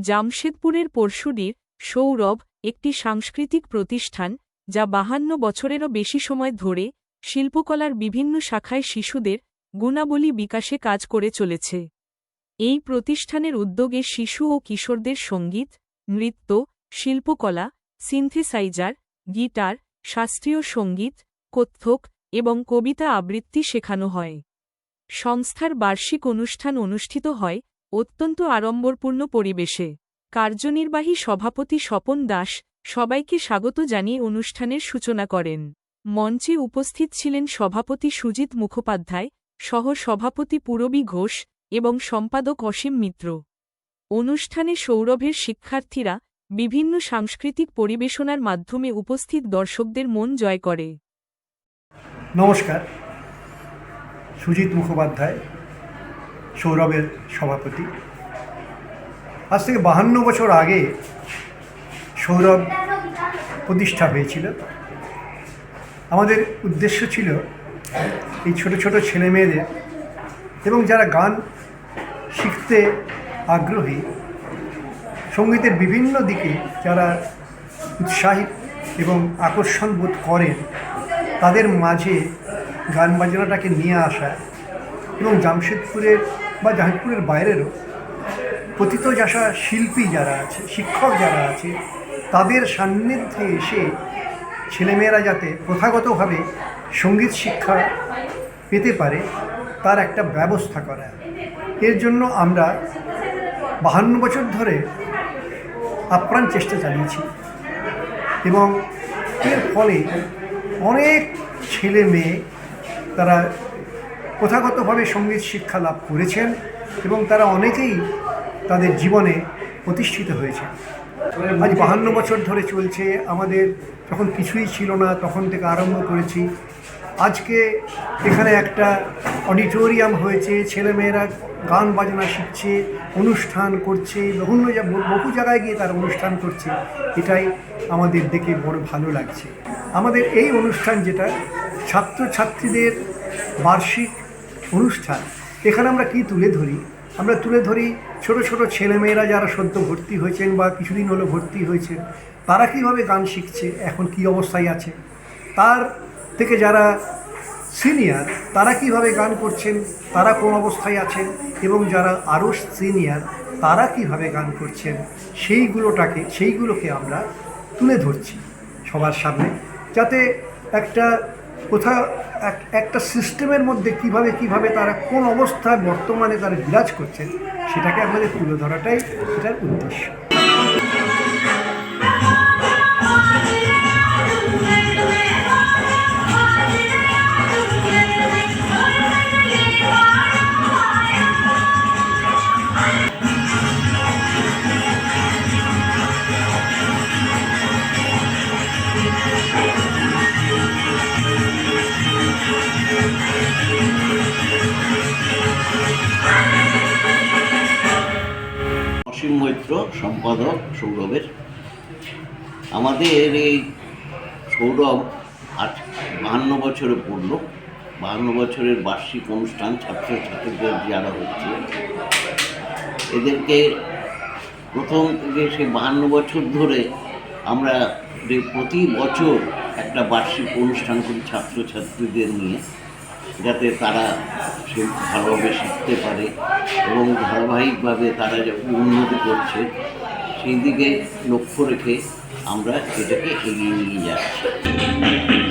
জামশেদপুরের পরশুডির সৌরভ একটি সাংস্কৃতিক প্রতিষ্ঠান যা বাহান্ন বছরেরও বেশি সময় ধরে শিল্পকলার বিভিন্ন শাখায় শিশুদের গুণাবলী বিকাশে কাজ করে চলেছে। এই প্রতিষ্ঠানের উদ্যোগে শিশু ও কিশোরদের সংগীত, নৃত্য, শিল্পকলা, সিনথেসাইজার, গিটার, শাস্ত্রীয় সংগীত কত্থক এবং কবিতা আবৃত্তি শেখানো হয়। সংস্থার বার্ষিক অনুষ্ঠান অনুষ্ঠিত হয় অত্যন্ত আড়ম্বরপূর্ণ পরিবেশে। কার্যনির্বাহী সভাপতি স্বপন দাস সবাইকে স্বাগত জানিয়ে অনুষ্ঠানের সূচনা করেন। মঞ্চে উপস্থিত ছিলেন সভাপতি সুজিত মুখোপাধ্যায় সহ সভাপতি পূরবী ঘোষ এবং সম্পাদক অসীম মিত্র। অনুষ্ঠানে সৌরভের শিক্ষার্থীরা বিভিন্ন সাংস্কৃতিক পরিবেশনার মাধ্যমে উপস্থিত দর্শকদের মন জয় করে। নমস্কার। সুজিত মুখোপাধ্যায় সৌরভের সভাপতি। আজ থেকে বাহান্ন বছর আগে সৌরভ প্রতিষ্ঠা হয়েছিল। আমাদের উদ্দেশ্য ছিল এই ছোট ছোট ছেলে মেয়েদের এবং যারা গান শিখতে আগ্রহী, সঙ্গীতের বিভিন্ন দিকে যারা উৎসাহী এবং আকর্ষণ বোধ করেন, তাদের মাঝে গান বাজনাটাকে নিয়ে আসা এবং জামশেদপুরের বা জাহিদপুরের বাইরেরও পতিত যাশা শিল্পী যারা আছে, শিক্ষক যারা আছে, তাদের সান্নিধ্যে এসে ছেলেমেয়েরা যাতে প্রথাগতভাবে সংগীত শিক্ষা পেতে পারে, তার একটা ব্যবস্থা করা। এর জন্য আমরা বাহান্ন বছর ধরে আপ্রাণ চেষ্টা চালিয়েছি এবং এর ফলে অনেক ছেলে মেয়ে তারা প্রথাগতভাবে সংগীত শিক্ষা লাভ করেছেন এবং তারা অনেকেই তাদের জীবনে প্রতিষ্ঠিত হয়েছে। আজ বাহান্ন বছর ধরে চলছে, আমাদের যখন কিছুই ছিল না, তখন থেকে আরম্ভ করেছি। আজকে এখানে একটা অডিটোরিয়াম হয়েছে, ছেলেমেয়েরা গান বাজনা শিখছে, অনুষ্ঠান করছে, বিভিন্ন বহু জায়গায় গিয়ে তারা অনুষ্ঠান করছে। এটাই আমাদের দেখে বড় ভালো লাগছে। আমাদের এই অনুষ্ঠান যেটা, ছাত্রছাত্রীদের বার্ষিক অনুষ্ঠান। এখানে আমরা কি তুলে ধরি? আমরা তুলে ধরি ছোট ছোট ছেলেমেয়েরা যারা সদ্য ভর্তি হয়েছেন বা কিছুদিন হলো ভর্তি হয়েছেন তারা কীভাবে গান শিখছে, এখন কি অবস্থায় আছে? তার থেকে যারা সিনিয়র, তারা কীভাবে গান করছেন, তারা কোন অবস্থায় আছেন এবং যারা আরও সিনিয়র, তারা কীভাবে গান করছেন, সেইগুলোটাকে, সেইগুলোকে আমরা তুলে ধরছি সবার সামনে। যাতে একটা কোথাও এক- একটা সিস্টেমের মধ্যে কীভাবে কীভাবে তারা কোন অবস্থায় বর্তমানে তারা বিরাজ করছেন সেটাকে আমাদের তুলে ধরাটাই এটার উদ্দেশ্য। অসীম মৈত্র সম্পাদক সৌরভের। আমাদের এই সৌরভ আজ বাহান্ন বছরে পড়ল। বাহান্ন বছরের বার্ষিক অনুষ্ঠান ছাত্রছাত্রীদের যারা হচ্ছে। এদেরকে প্রথম থেকে সে বাহান্ন বছর ধরে আমরা প্রতি বছর একটা বার্ষিক অনুষ্ঠান করি ছাত্রছাত্রীদের নিয়ে। যাতে তারা সে ভালোভাবে শিখতে পারে এবং ধারাবাহিকভাবে তারা যখন উন্নতি করছে সেই দিকে লক্ষ্য রেখে আমরা এটাকে এগিয়ে নিয়ে যাচ্ছি।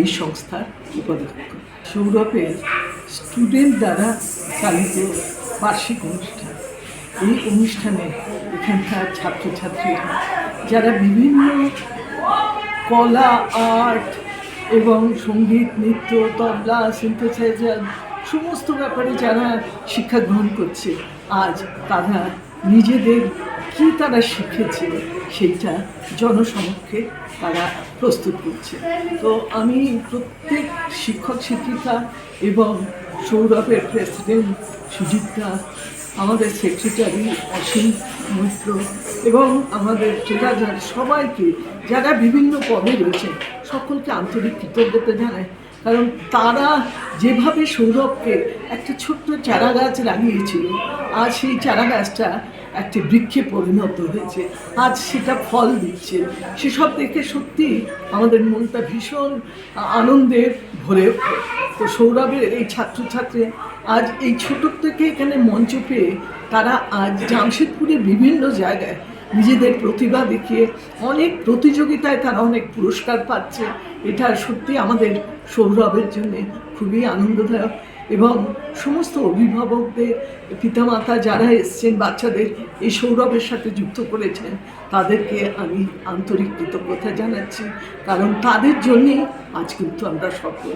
এই সংস্থার উপাধ্যক্ষ। সৌরভের স্টুডেন্ট দ্বারা চালিত বার্ষিক অনুষ্ঠান। এই অনুষ্ঠানে এখানকার ছাত্রছাত্রীরা যারা বিভিন্ন কলা, আর্ট এবং সংগীত, নৃত্য, তবলা সিনথেসাইজার সমস্ত ব্যাপারে যারা শিক্ষা গ্রহণ করছে, আজ তারা নিজেদের কি তারা শিখেছে সেইটা জনসমক্ষে তারা প্রস্তুত করছে। তো আমি প্রত্যেক শিক্ষক শিক্ষিকা এবং সৌরভের প্রেসিডেন্ট সুজিতা আমাদের সেক্রেটারি অসীম মৈত্র এবং আমাদের ট্রেজারার সবাইকে, যারা বিভিন্ন পদে রয়েছেন সকলকে আন্তরিক কৃতজ্ঞতা জানাই। কারণ তারা যেভাবে সৌরভকে একটা ছোট্ট চারা গাছ লাগিয়েছিল, আজ সেই চারা গাছটা একটি বৃক্ষে পরিণত হয়েছে। আজ সেটা ফল দিচ্ছে। সেসব দেখে সত্যি আমাদের মনটা ভীষণ আনন্দে ভরে ওঠে। তো সৌরভের এই ছাত্রছাত্রী আজ এই ছোট থেকে এখানে মঞ্চ পেয়ে তারা আজ জামশেদপুরের বিভিন্ন জায়গায় নিজেদের প্রতিভা দেখিয়ে অনেক প্রতিযোগিতায় তারা অনেক পুরস্কার পাচ্ছে। এটা সত্যি আমাদের সৌরভের জন্য খুবই আনন্দদায়ক এবং সমস্ত অভিভাবকদের, পিতামাতা যারা এসছেন, বাচ্চাদের এই সৌরভের সাথে যুক্ত করেছেন, তাদেরকে আমি আন্তরিক কৃতজ্ঞতা জানাচ্ছি। কারণ তাদের জন্যেই আজ কিন্তু আমরা সফল।